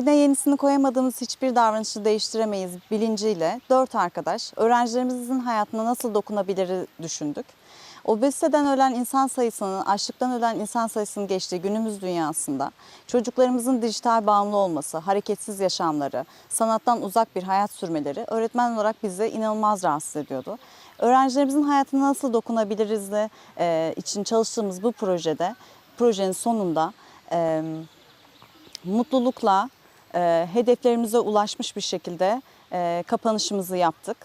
yenisini koyamadığımız hiçbir davranışı değiştiremeyiz bilinciyle dört arkadaş öğrencilerimizin hayatına nasıl dokunabilir düşündük. Obeziteden ölen insan sayısının, açlıktan ölen insan sayısının geçtiği günümüz dünyasında çocuklarımızın dijital bağımlı olması, hareketsiz yaşamları, sanattan uzak bir hayat sürmeleri öğretmen olarak bizi inanılmaz rahatsız ediyordu. Öğrencilerimizin hayatına nasıl dokunabiliriz de, e, için çalıştığımız bu projede, projenin sonunda e, mutlulukla e, hedeflerimize ulaşmış bir şekilde e, kapanışımızı yaptık.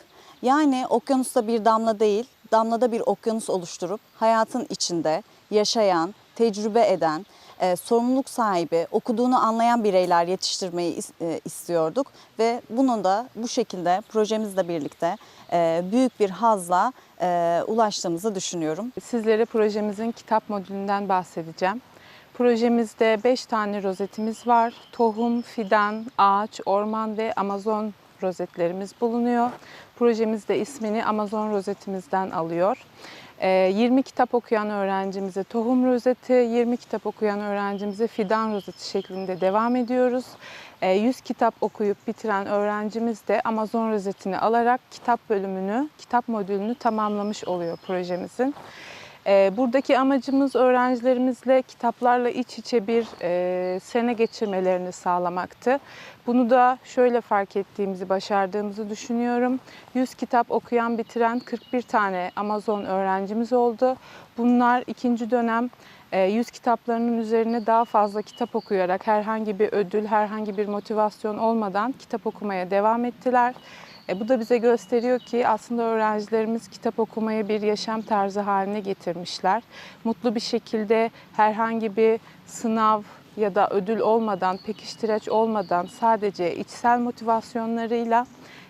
Yani okyanusta bir damla değil, damlada bir okyanus oluşturup hayatın içinde yaşayan, tecrübe eden, e, sorumluluk sahibi, okuduğunu anlayan bireyler yetiştirmeyi is- e, istiyorduk ve bunun da bu şekilde projemizle birlikte e, büyük bir hazla e, ulaştığımızı düşünüyorum. Sizlere projemizin kitap modülünden bahsedeceğim. Projemizde 5 tane rozetimiz var. Tohum, fidan, ağaç, orman ve Amazon rozetlerimiz bulunuyor. Projemiz de ismini Amazon rozetimizden alıyor. Ee, 20 kitap okuyan öğrencimize tohum rozeti, 20 kitap okuyan öğrencimize fidan rozeti şeklinde devam ediyoruz. Ee, 100 kitap okuyup bitiren öğrencimiz de Amazon rozetini alarak kitap bölümünü, kitap modülünü tamamlamış oluyor projemizin. Ee, Buradaki amacımız öğrencilerimizle kitaplarla iç içe bir e, sene geçirmelerini sağlamaktı. Bunu da şöyle fark ettiğimizi, başardığımızı düşünüyorum. 100 kitap okuyan, bitiren 41 tane Amazon öğrencimiz oldu. Bunlar ikinci dönem e, 100 kitaplarının üzerine daha fazla kitap okuyarak herhangi bir ödül, herhangi bir motivasyon olmadan kitap okumaya devam ettiler. E, bu da bize gösteriyor ki aslında öğrencilerimiz kitap okumayı bir yaşam tarzı haline getirmişler. Mutlu bir şekilde herhangi bir sınav ya da ödül olmadan, pekiştireç olmadan sadece içsel motivasyonlarıyla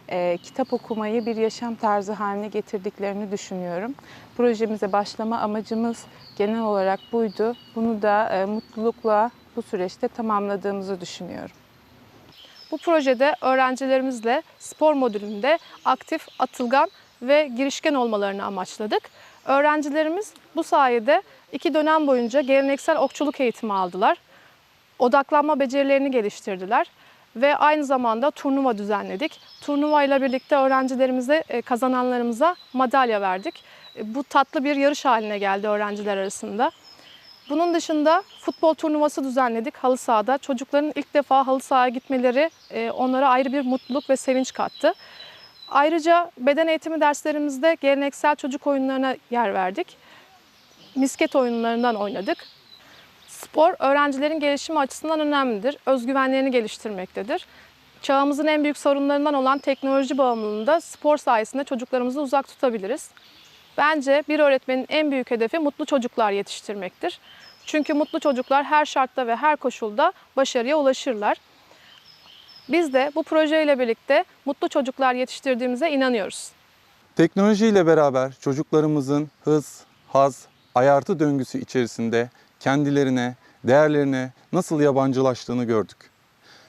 e, kitap okumayı bir yaşam tarzı haline getirdiklerini düşünüyorum. Projemize başlama amacımız genel olarak buydu. Bunu da e, mutlulukla bu süreçte tamamladığımızı düşünüyorum. Bu projede öğrencilerimizle spor modülünde aktif, atılgan ve girişken olmalarını amaçladık. Öğrencilerimiz bu sayede iki dönem boyunca geleneksel okçuluk eğitimi aldılar. Odaklanma becerilerini geliştirdiler ve aynı zamanda turnuva düzenledik. Turnuva ile birlikte öğrencilerimize, e, kazananlarımıza madalya verdik. E, Bu tatlı bir yarış haline geldi öğrenciler arasında. Bunun dışında futbol turnuvası düzenledik halı sahada. Çocukların ilk defa halı sahaya gitmeleri e, onlara ayrı bir mutluluk ve sevinç kattı. Ayrıca beden eğitimi derslerimizde geleneksel çocuk oyunlarına yer verdik. Misket oyunlarından oynadık. Spor öğrencilerin gelişimi açısından önemlidir. Özgüvenlerini geliştirmektedir. Çağımızın en büyük sorunlarından olan teknoloji bağımlılığını da spor sayesinde çocuklarımızı uzak tutabiliriz. Bence bir öğretmenin en büyük hedefi mutlu çocuklar yetiştirmektir. Çünkü mutlu çocuklar her şartta ve her koşulda başarıya ulaşırlar. Biz de bu projeyle birlikte mutlu çocuklar yetiştirdiğimize inanıyoruz. Teknolojiyle beraber çocuklarımızın hız, haz, ayartı döngüsü içerisinde kendilerine, değerlerine nasıl yabancılaştığını gördük.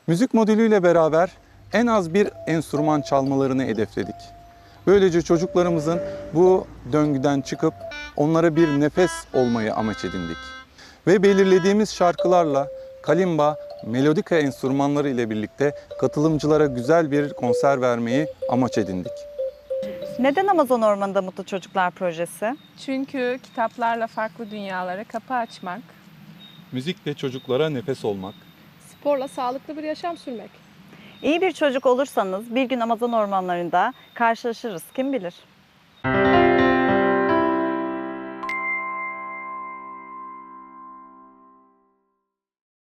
Müzik modülüyle beraber en az bir enstrüman çalmalarını hedefledik. Böylece çocuklarımızın bu döngüden çıkıp onlara bir nefes olmayı amaç edindik. Ve belirlediğimiz şarkılarla kalimba, melodika enstrümanları ile birlikte katılımcılara güzel bir konser vermeyi amaç edindik. Neden Amazon Ormanı'nda Mutlu Çocuklar projesi? Çünkü kitaplarla farklı dünyalara kapı açmak, Müzikle çocuklara nefes olmak, Sporla sağlıklı bir yaşam sürmek. İyi bir çocuk olursanız bir gün Amazon ormanlarında karşılaşırız kim bilir.